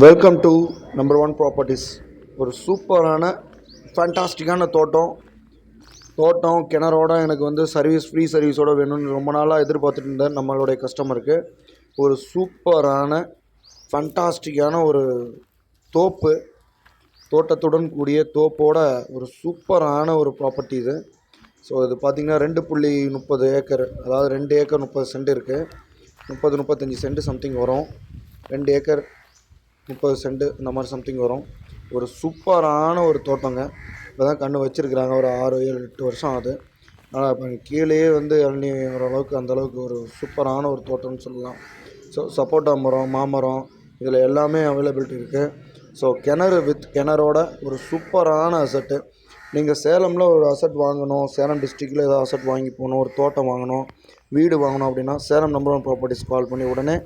Welcome to number one properties ஒரு சூப்பரான ஃபேண்டாஸ்டிக்கான தோட்டம். தோட்டம் கிணறோட எனக்கு வந்து சர்வீஸ் ஃப்ரீ சர்வீஸோட வேணும்னு ரொம்ப நாளாக எதிர்பார்த்துட்டு இருந்தேன் நம்மளுடைய கஸ்டமருக்கு ஒரு சூப்பரான ஃபண்டாஸ்டிக்கான ஒரு தோப்பு தோட்டத்துடன் கூடிய தோப்போட ஒரு சூப்பரான ஒரு ப்ராப்பர்ட்டி இது. ஸோ இது பார்த்திங்கன்னா ரெண்டு புள்ளி முப்பது ஏக்கர் அதாவது ரெண்டு ஏக்கர் முப்பது சென்ட் இருக்குது முப்பது முப்பத்தஞ்சு சென்ட் சம்திங் வரும். ரெண்டு ஏக்கர் முப்பது சென்ட் இந்த மாதிரி சம்திங் வரும். ஒரு சூப்பரான ஒரு தோட்டங்க. இப்போ தான் கன்று வச்சுருக்குறாங்க. ஒரு ஆறு ஏழு எட்டு வருஷம் ஆகுது. ஆனால் இப்போ கீழேயே வந்து இளநி ஓரளவுக்கு அந்தளவுக்கு ஒரு சூப்பரான ஒரு தோட்டம்னு சொல்லலாம். ஸோ சப்போட்டா மரம் மாமரம் இதில் எல்லாமே அவைலபிலிட்டி இருக்குது ஸோ கிணறு வித் கிணறோட ஒரு சூப்பரான அசட்டு நீங்கள் சேலமில் ஒரு அசட் வாங்கணும். சேலம் டிஸ்ட்ரிக்டில் ஏதாவது அசட் வாங்கி போகணும். ஒரு தோட்டம் வாங்கணும். வீடு வாங்கணும் அப்படின்னா Salem number one properties call பண்ணி உடனே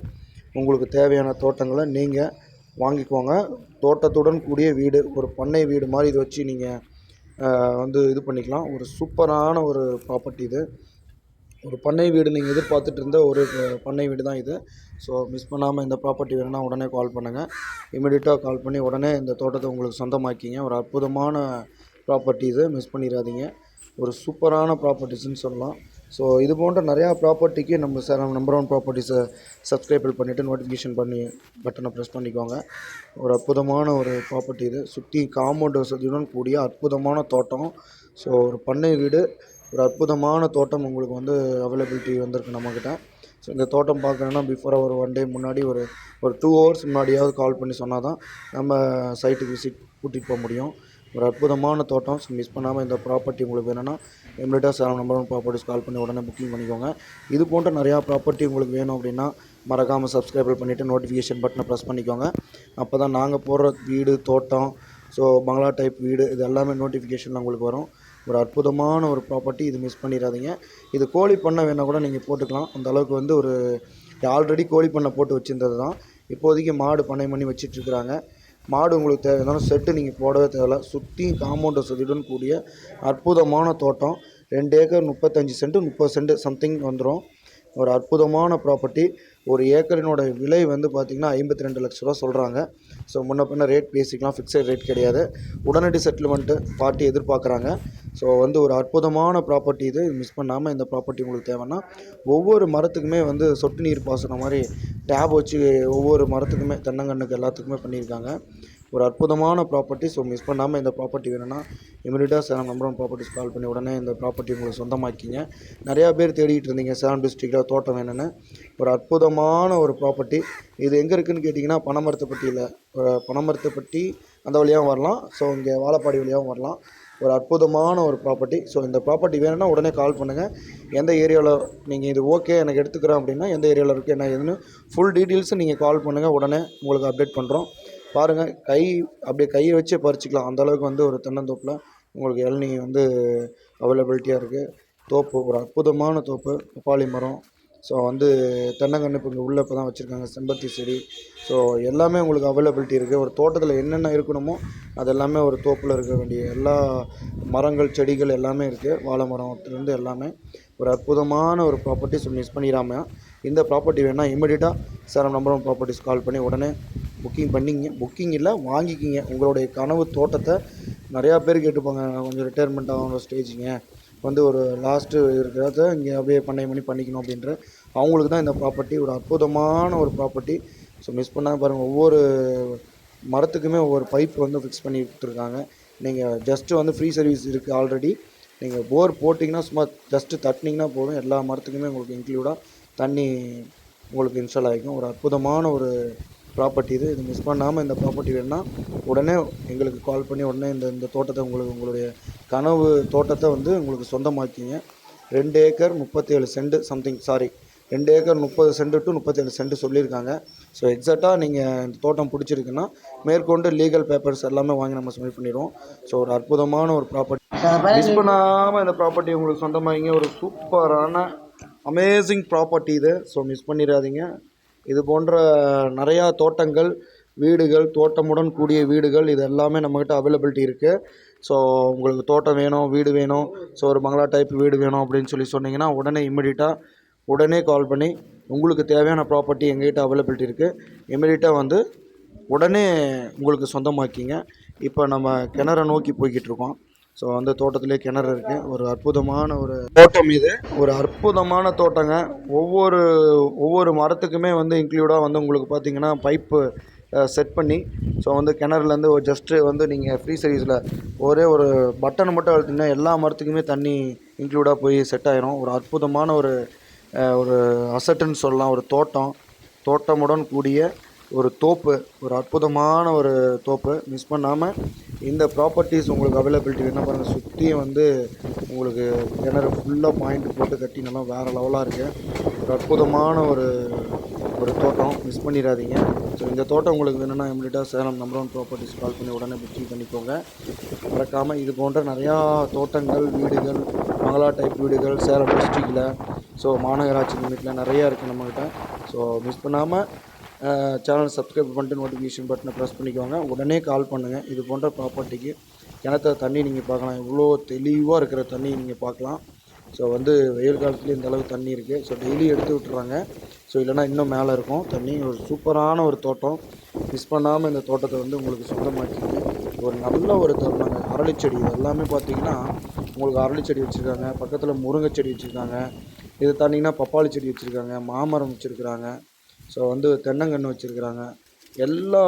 உங்களுக்கு தேவையான தோட்டங்களை நீங்கள் வாங்கிக்கோங்க. தோட்டத்துடன் கூடிய வீடு ஒரு பண்ணை வீடு மாதிரி இதை வச்சு நீங்கள் வந்து இது பண்ணிக்கலாம். ஒரு சூப்பரான ஒரு ப்ராப்பர்ட்டி இது. ஒரு பண்ணை வீடு நீங்கள் எதிர்பார்த்துட்டு இருந்த ஒரு பண்ணை வீடு தான் இது. ஸோ மிஸ் பண்ணாமல் இந்த ப்ராப்பர்ட்டி வேணும்னா உடனே கால் பண்ணுங்கள் இமீடியட்டாக கால் பண்ணி உடனே இந்த தோட்டத்தை உங்களுக்கு சொந்தமாக்கிங்க. ஒரு அற்புதமான ப்ராப்பர்ட்டி இது. மிஸ் பண்ணிடாதீங்க. ஒரு சூப்பரான ப்ராப்பர்ட்டிஸ்ன்னு சொல்லலாம். ஸோ இது போன்ற நிறையா ப்ராப்பர்ட்டிக்கு நம்ம சார் நம்ம நம்பர் ஒன் ப்ராப்பர்ட்டிஸை சப்ஸ்கிரைபிள் பண்ணிவிட்டு நோட்டிஃபிகேஷன் பண்ணி பட்டனை ப்ரெஸ் பண்ணிக்கோங்க. ஒரு அற்புதமான ஒரு ப்ராப்பர்ட்டி இது. சுற்றி காம்பவுண்ட் வசதியுடன் கூடிய அற்புதமான தோட்டம். ஸோ ஒரு பண்ணை வீடு ஒரு அற்புதமான தோட்டம் உங்களுக்கு வந்து அவைலபிலிட்டி வந்திருக்கு நம்மக்கிட்ட ஸோ இந்த தோட்டம் பார்க்கணுன்னா பிஃபோராக ஒரு ஒன் டே முன்னாடி ஒரு ஒரு டூ ஹவர்ஸ் முன்னாடியாவது கால் பண்ணி சொன்னால் தான் நம்ம சைட்டுக்கு விசிட் கூட்டிகிட்டு போக முடியும். ஒரு அற்புதமான தோட்டம். ஸோ மிஸ் பண்ணாமல் இந்த ப்ராப்பர்ட்டி உங்களுக்கு வேணும்னா இம்மிடியட்டாக Salem number one properties call பண்ணி உடனே புக்கிங் பண்ணிக்கோங்க. இது போன்ற நிறையா ப்ராப்பர்ட்டி உங்களுக்கு வேணும் அப்படின்னா மறக்காமல் சப்ஸ்கிரைப் பண்ணிவிட்டு நோட்டிஃபிகேஷன் பட்டனை ப்ரெஸ் பண்ணிக்கோங்க. அப்போ தான் நாங்கள் போடுற வீடு தோட்டம் ஸோ பங்களா டைப் வீடு இது எல்லாமே நோட்டிஃபிகேஷனில் உங்களுக்கு வரும். ஒரு அற்புதமான ஒரு ப்ராப்பர்ட்டி இது மிஸ் பண்ணிடாதீங்க. இது கோழி பண்ணை வேணால் கூட நீங்கள் போட்டுக்கலாம். அந்த அளவுக்கு வந்து ஒரு ஆல்ரெடி கோழி பண்ணை போட்டு வச்சுருந்தது தான் இப்போதைக்கு மாடு பண்ணை பண்ணி வச்சிட்ருக்குறாங்க மாடு உங்களுக்கு தேவையான செட்டு நீங்கள் போடவே தேவையில்ல. சுற்றி காம்பவுண்டை வசதியுடன் கூடிய அற்புதமான தோட்டம். ரெண்டு ஏக்கர் முப்பத்தஞ்சு சென்ட் முப்பது சென்ட் சம்திங் வந்துடும் ஒரு அற்புதமான ப்ராப்பர்ட்டி ஒரு ஏக்கரினோட விலை வந்து பார்த்திங்கன்னா ஐம்பத்தி ரெண்டு லட்ச ரூபா சொல்கிறாங்க ஸோ முன்ன பின்ன ரேட் பேசிக்கலாம். ஃபிக்ஸட் ரேட் கிடையாது. உடனடி செட்டில்மெண்ட்டு பார்ட்டி எதிர்பார்க்குறாங்க. ஸோ வந்து ஒரு அற்புதமான ப்ராப்பர்ட்டி இது. மிஸ் பண்ணாமல் இந்த ப்ராப்பர்ட்டி உங்களுக்கு தேவைன்னா ஒவ்வொரு மரத்துக்குமே வந்து சொட்டு நீர் பாசனம் மாதிரி டேப் வச்சு ஒவ்வொரு மரத்துக்குமே தென்னங்கன்றுக்கு எல்லாத்துக்குமே பண்ணியிருக்காங்க. ஒரு அற்புதமான ப்ராப்பர்ட்டி ஸோ மிஸ் பண்ணாமல் இந்த ப்ராப்பர்ட்டி வேணும்னா இமீடியட்டாக Salem number one properties call பண்ணி உடனே இந்த ப்ராப்பர்ட்டி உங்களுக்கு சொந்தமாக்கிங்க. நிறையா பேர் தேடிட்டு இருந்தீங்க சேலம் டிஸ்ட்ரிக்டில் தோட்டம் வேணும்னு. ஒரு அற்புதமான ஒரு ப்ராப்பர்ட்டி இது எங்கே இருக்குதுன்னு கேட்டிங்கன்னா பனமரத்தைப்பட்டியில் பனமரத்தைப்பட்டி அந்த வழியாகவும் வரலாம். ஸோ இங்கே வாழப்பாடி வழியாகவும் வரலாம். ஒரு அற்புதமான ஒரு ப்ராப்பர்ட்டி ஸோ இந்த ப்ராப்பர்ட்டி வேணும்னா உடனே கால் பண்ணுங்கள் எந்த ஏரியாவில் நீங்கள் இது ஓகே எனக்கு எடுத்துக்கிறேன் அப்படின்னா எந்த ஏரியாவில் இருக்குது என்ன எதுன்னு ஃபுல் டீட்டெயில்ஸும் நீங்கள் கால் பண்ணுங்கள் உடனே உங்களுக்கு அப்டேட் பண்ணுறோம் பாருங்கள் கை அப்படியே கையை வச்சே பறிச்சிக்கலாம். அந்த அளவுக்கு வந்து ஒரு தென்னந்தோப்பில் உங்களுக்கு இளநீ வந்து அவைலபிலிட்டியாக இருக்குது தோப்பு ஒரு அற்புதமான தோப்பு. பப்பாளி மரம் ஸோ வந்து தென்னங்கன்று இப்போ இங்கே உள்ளே இப்போ தான் வச்சுருக்காங்க செம்பருத்தி செடி. ஸோ எல்லாமே உங்களுக்கு அவைலபிலிட்டி இருக்குது ஒரு தோட்டத்தில் என்னென்ன இருக்கணுமோ அது எல்லாமே ஒரு தோப்பில் இருக்க வேண்டிய எல்லா மரங்கள் செடிகள் எல்லாமே இருக்குது வாழை மரத்துலேருந்து எல்லாமே. ஒரு அற்புதமான ஒரு ப்ராப்பர்ட்டி ஸோ மிஸ் பண்ணிடாமல் இந்த ப்ராப்பர்ட்டி வேணால் இமீடியட்டாக Salem number one properties call பண்ணி உடனே புக்கிங் பண்ணிங்க. புக்கிங் இல்லை வாங்கிக்கிங்க. உங்களுடைய கனவு தோட்டத்தை நிறையா பேர் கேட்டுப்பாங்க. கொஞ்சம் ரிட்டையர்மெண்ட் ஆகிற ஸ்டேஜிங்க வந்து ஒரு லாஸ்ட்டு இருக்கிறத இங்கே அப்படியே பண்ணை பண்ணி பண்ணிக்கணும் அப்படின்ற அவங்களுக்கு தான் இந்த ப்ராப்பர்ட்டி ஒரு அற்புதமான ஒரு ப்ராப்பர்ட்டி ஸோ மிஸ் பண்ணாமல் பாருங்கள் ஒவ்வொரு மரத்துக்குமே ஒவ்வொரு பைப் வந்து ஃபிக்ஸ் பண்ணி கொடுத்துருக்காங்க. நீங்கள் ஜஸ்ட்டு வந்து ஃப்ரீ சர்வீஸ் இருக்குது ஆல்ரெடி நீங்கள் போர் போட்டிங்கன்னா சும்மா ஜஸ்ட்டு தட்டினீங்கன்னா போதும். எல்லா மரத்துக்குமே உங்களுக்கு இன்க்ளூடாக தண்ணி உங்களுக்கு இன்ஸ்டால் ஆகிக்கும். ஒரு அற்புதமான ஒரு ப்ராப்பர்ட்டி இது. இது மிஸ் பண்ணாமல் இந்த ப்ராப்பர்ட்டி வேணும்னா உடனே எங்களுக்கு கால் பண்ணி உடனே இந்த இந்த தோட்டத்தை உங்களுக்கு உங்களுடைய கனவு தோட்டத்தை வந்து உங்களுக்கு சொந்தமாக்கிங்க. ரெண்டு ஏக்கர் முப்பத்தேழு சென்ட் சம்திங் சாரி ரெண்டு ஏக்கர் முப்பது சென்ட் டு முப்பத்தேழு சென்ட் சொல்லியிருக்காங்க. ஸோ எக்ஸாக்டாக நீங்கள் இந்த தோட்டம் பிடிச்சிருக்குன்னா மேற்கொண்டு லீகல் பேப்பர்ஸ் எல்லாமே வாங்கி நம்ம சப்மிட் பண்ணிடுவோம். ஸோ ஒரு அற்புதமான ஒரு ப்ராப்பர்ட்டி மிஸ் பண்ணாமல் இந்த ப்ராப்பர்ட்டி உங்களுக்கு சொந்தமாகிங்க ஒரு சூப்பரான அமேசிங் ப்ராப்பர்ட்டி இது. ஸோ மிஸ் பண்ணிடாதீங்க. இது போன்ற நிறையா தோட்டங்கள் வீடுகள் தோட்டமுடன் கூடிய வீடுகள் இது எல்லாமே நம்மக்கிட்ட அவைலபிலிட்டி இருக்குது ஸோ உங்களுக்கு தோட்டம் வேணும் வீடு வேணும் ஸோ ஒரு பங்களா டைப் வீடு வேணும் அப்படின்னு சொல்லி சொன்னீங்கன்னா உடனே இம்மிடியட்டாக உடனே கால் பண்ணி உங்களுக்கு தேவையான ப்ராப்பர்ட்டி எங்ககிட்ட அவைலபிலிட்டி இருக்குது இம்மிடியட்டாக வந்து உடனே உங்களுக்கு சொந்தமாக்கிங்க. இப்போ நம்ம கிணற நோக்கி போய்கிட்டு இருக்கோம். ஸோ வந்து தோட்டத்திலே கிணறு இருக்குது ஒரு அற்புதமான ஒரு தோட்டம் இது. ஒரு அற்புதமான தோட்டங்க. ஒவ்வொரு ஒவ்வொரு மரத்துக்குமே வந்து இன்க்ளூடாக வந்து உங்களுக்கு பார்த்தீங்கன்னா பைப்பு செட் பண்ணி ஸோ வந்து கிணறுலேருந்து ஒரு ஜஸ்ட்டு வந்து நீங்கள் ஃப்ரீ சர்வீஸில் ஒரே ஒரு பட்டனை மட்டும் அழுத்திங்கன்னா எல்லா மரத்துக்குமே தண்ணி இன்க்ளூடாக போய் செட் ஆயிரும். ஒரு அற்புதமான ஒரு ஒரு அசட்டுன்னு சொல்லலாம். ஒரு தோட்டம். தோட்டமுடன் கூடிய ஒரு தோப்பு ஒரு அற்புதமான ஒரு தோப்பு. மிஸ் பண்ணாமல் இந்த ப்ராப்பர்ட்டிஸ் உங்களுக்கு அவைலபிலிட்டி என்ன பாருங்கள் சுற்றியும் வந்து உங்களுக்கு கிணறு ஃபுல்லாக பாயிண்ட் போட்டு கட்டி நல்லா வேறு லெவலாக இருக்குது ஒரு அற்புதமான ஒரு ஒரு தோட்டம். மிஸ் பண்ணிடாதீங்க. ஸோ இந்த தோட்டம் உங்களுக்கு வேணும்னா இம்மிடியாக Salem number one properties call பண்ணி உடனே புக்கிங் பண்ணிக்கோங்க. மறக்காமல் இது போன்ற நிறையா தோட்டங்கள் வீடுகள் மங்களா டைப் வீடுகள் சேலம் டிஸ்ட்ரிக்டில் ஸோ மாநகராட்சி லிமிட்டில் நிறையா இருக்குது நம்மக்கிட்ட ஸோ மிஸ் பண்ணாமல் சேனல் சப்ஸ்கிரைப் பண்ணிட்டு நோட்டிஃபிகேஷன் பட்டனை ப்ரெஸ் பண்ணிக்கோங்க. உடனே கால் பண்ணுங்கள் இது போன்ற ப்ராப்பர்ட்டிக்கு கிணத்துல தண்ணி நீங்கள் பார்க்கலாம். இவ்வளோ தெளிவாக இருக்கிற தண்ணி நீங்கள் பார்க்கலாம். ஸோ வந்து வெயில் காலத்துலேயும் இந்த அளவுக்கு தண்ணி இருக்குது ஸோ டெய்லி எடுத்து விட்டுறாங்க. ஸோ இல்லைனா இன்னும் மேலே இருக்கும். தண்ணி ஒரு சூப்பரான ஒரு தோட்டம். மிஸ் பண்ணாமல் இந்த தோட்டத்தை வந்து உங்களுக்கு சொந்தமாக்கிங்க ஒரு நல்ல ஒரு தருணங்க அரளிச்செடி இது எல்லாமே பார்த்தீங்கன்னா உங்களுக்கு அரளிச்செடி வச்சுருக்காங்க. பக்கத்தில் முருங்கை செடி வச்சுருக்காங்க. இது தண்ணிங்கன்னா பப்பாளி செடி வச்சுருக்காங்க. மாமரம் வச்சுருக்குறாங்க. ஸோ வந்து தென்னங்கன்று வச்சுருக்குறாங்க. எல்லா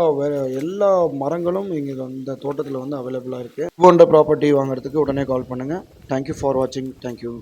எல்லா மரங்களும் இங்கே இந்த தோட்டத்தில் வந்து அவைலபிளாக இருக்குது போன்ற ப்ராப்பர்ட்டி வாங்குறதுக்கு உடனே கால் பண்ணுங்கள் தேங்க்யூ ஃபார் வாட்சிங் தேங்க்யூ